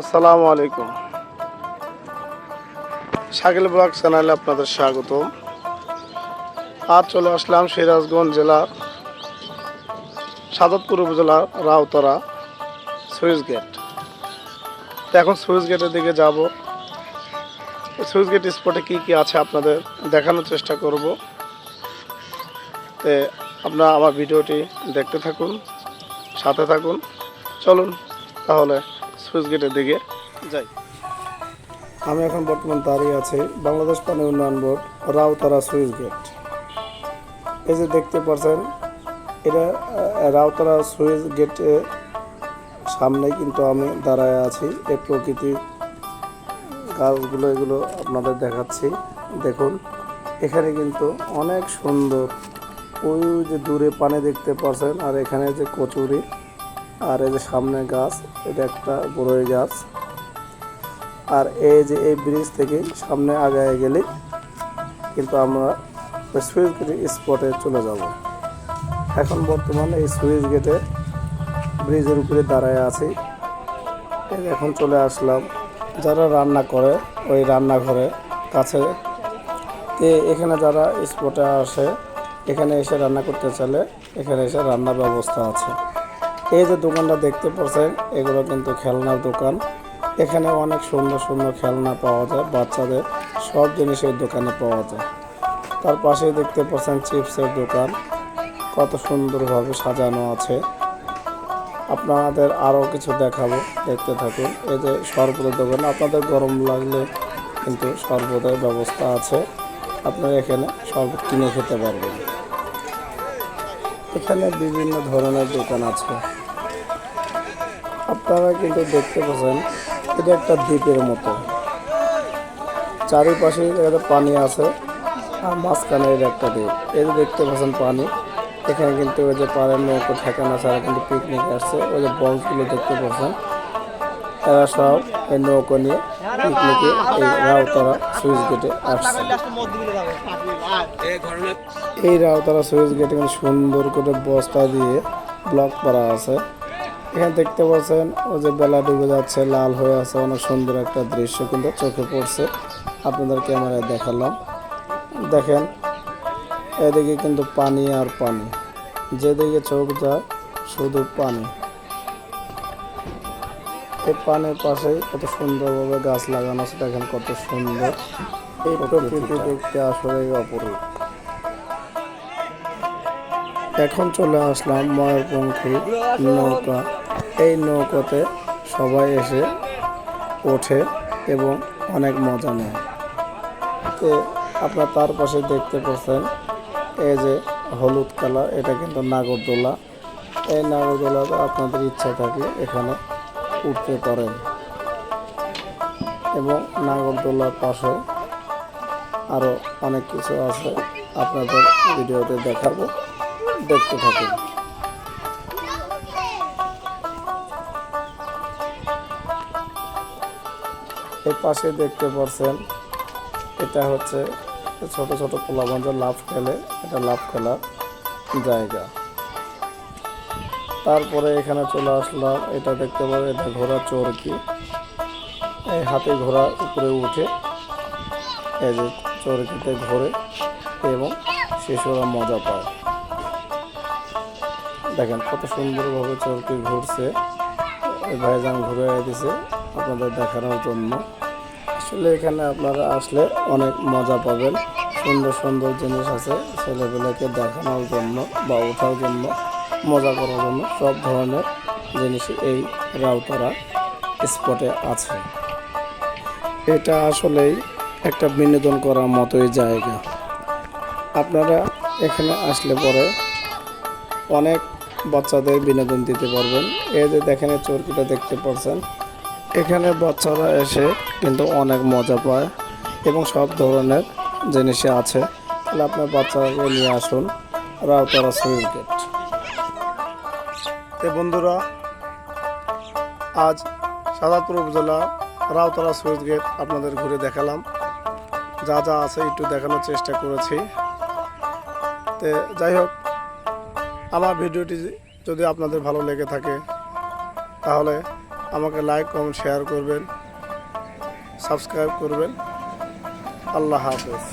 আসসালামু আলাইকুম। শাকিল ব্লগ চ্যানেলে আপনাদের স্বাগত আজ চলে আসলাম সিরাজগঞ্জ জেলার সাদতপুর উপজেলার রাউতরা সুইচ গেট। এখন সুইচ গেটের দিকে যাব। সুইচ গেট স্পটে কী কী আছে আপনাদের দেখানোর চেষ্টা করব। তে আপনারা আমার ভিডিওটি দেখতে থাকুন, সাথে থাকুন। চলুন তাহলে সুইচ গেটের দিকে যাই। আমি এখন বর্তমান দাঁড়িয়ে আছি, বাংলাদেশ পানি উন্নয়ন বোর্ড, রাউতারা সুইচ গেট। এই যে দেখতে পাচ্ছেন, এটা রাউতারা সুইচ গেটের সামনে কিন্তু আমি দাঁড়ায় আছি। এই প্রকৃতি গাছগুলো, এগুলো আপনাদের দেখাচ্ছি। দেখুন, এখানে কিন্তু অনেক সুন্দর, ওই যে দূরে পানি দেখতে পাচ্ছেন, আর এখানে যে কচুরি আর এই যে সামনে গাছ, এটা একটা বড়ই গাছ। আর এই যে এই ব্রিজ থেকে সামনে আগায় গেলে কিন্তু আমরা সুইচ গেটের স্পটে চলে যাব। এখন বর্তমানে এই সুইচ গেটে ব্রিজের উপরে দাঁড়ায় আছি। এখন চলে আসলাম। যারা রান্না করে, ওই রান্নাঘরে কাছে। তে এখানে যারা স্পটে আসে, এখানে এসে রান্না করতে চাইলে এখানে এসে রান্নার ব্যবস্থা আছে। এই যে দোকানটা দেখতে পাচ্ছেন, এগুলো কিন্তু খেলনার দোকান। এখানে অনেক সুন্দর সুন্দর খেলনা পাওয়া যায়, বাচ্চাদের, সব জিনিস এই দোকানে পাওয়া যায়। তার পাশেই দেখতে পাচ্ছেন চিপসের দোকান, কত সুন্দরভাবে সাজানো আছে। আপনাদের আরও কিছু দেখাবো, দেখতে থাকুন। এই যে শরবতের দোকান, আপনাদের গরম লাগলে কিন্তু শরবতের ব্যবস্থা আছে। আপনারা এখানে শরবত কিনে খেতে পারবেন। এখানে বিভিন্ন ধরনের দোকান আছে। আপনারা কিন্তু দেখতে পাচ্ছেন, এটা একটা দ্বীপের মতো। চারিপাশে একটা পানি আছে, আর মাঝখানে এর একটা দ্বীপ। এই দেখতে পাচ্ছেন পানি, এখানে কিন্তু ওই যে পাড়ের নৌকো ঠেকানো ছাড়া কিন্তু পিকনিক আসছে। ওই যে বক্সগুলো দেখতে পাচ্ছেন, এরা সব এই নৌকো নিয়ে পিকনিকে এই রাউতারা সুইচ গেটে আসছে এই রাউতারা সুইচ গেটে কিন্তু সুন্দর করে বস্তা দিয়ে ব্লক করা আছে এখানে দেখতে পাচ্ছেন ও যে বেলা ডুবে যাচ্ছে লাল হয়ে আছে অনেক সুন্দর একটা দৃশ্য কিন্তু চোখে পড়ছে আপনাদের ক্যামেরায় দেখালাম দেখেন এদিকে কিন্তু পানি আর পানি যেদিকে চোখ যায় শুধু পানি এই পানির পাশেই কত সুন্দরভাবে গাছ লাগানো আছে দেখেন কত সুন্দর। এই প্রকৃতি দেখতে আসলে অপরূপ। এখন চলে আসলাম ময়ূরপঙ্খী নৌকা। এই নৌকাতে সবাই এসে ওঠে এবং অনেক মজা নেয়। তো আপনার তার পাশে দেখতে পাচ্ছেন এই যে হলুদ কালার এটা কিন্তু নাগরদোলা। এই নাগরদোলাতে আপনাদের ইচ্ছা থাকলে এখানে উঠতে পারেন এবং নাগরদোলার পাশে আরও অনেক কিছু আছে আপনাদের ভিডিওতে দেখাবো। দেখতে থাকুন। এই পাশে দেখতে পাচ্ছেন, এটা হচ্ছে ছোট ছোট পোলাবঞ্জ লাভ খেলে, এটা লাভ খেলার জায়গা। তারপরে এখানে চলে আসলাম। এটা দেখতে পাবেন এটা ঘোড়া চরকি। এই হাতে ঘোড়া উপরে উঠে এই যে চরকিতে ঘোরে এবং শিশুরা মজা পায়। দেখেন কত সুন্দরভাবে চরকি ঘুরছে। ভাইজান ঘুরে দিছে আপনাদের দেখানোর জন্য। আসলে এখানে আপনারা আসলে অনেক মজা পাবেন। সুন্দর সুন্দর জিনিস আছে ছেলেপেলেকে দেখানোর জন্য বা ওঠার জন্য। মজা করার জন্য সব ধরনের জিনিস এই রাউতারা স্পটে আছে। এটা আসলেই একটা বিনোদন করার মতোই জায়গা। আপনারা এখানে আসলে পরে অনেক বাচ্চাদের বিনোদন দিতে পারবেন। এই যে দেখেন চরকিটা দেখতে পাচ্ছেন। এখানে বাচ্চারা এসে কিন্তু অনেক মজা পায় এবং সব ধরনের জিনিসে আছে। তাহলে আপনার বাচ্চাকে নিয়ে আসুন রাউতারা সুইচ গেট। তো বন্ধুরা, আজ সাদাতপুর উপজেলা রাউতারা সুইচ গেট আপনাদের ঘুরে দেখালাম। যা যা আছে একটু দেখানোর চেষ্টা করেছি। তো যাই হোক, আমার ভিডিওটি যদি আপনাদের ভালো লেগে থাকে, তাহলে আমাকে লাইক, কমেন্ট, শেয়ার করবেন, সাবস্ক্রাইব করবেন। আল্লাহ হাফেজ।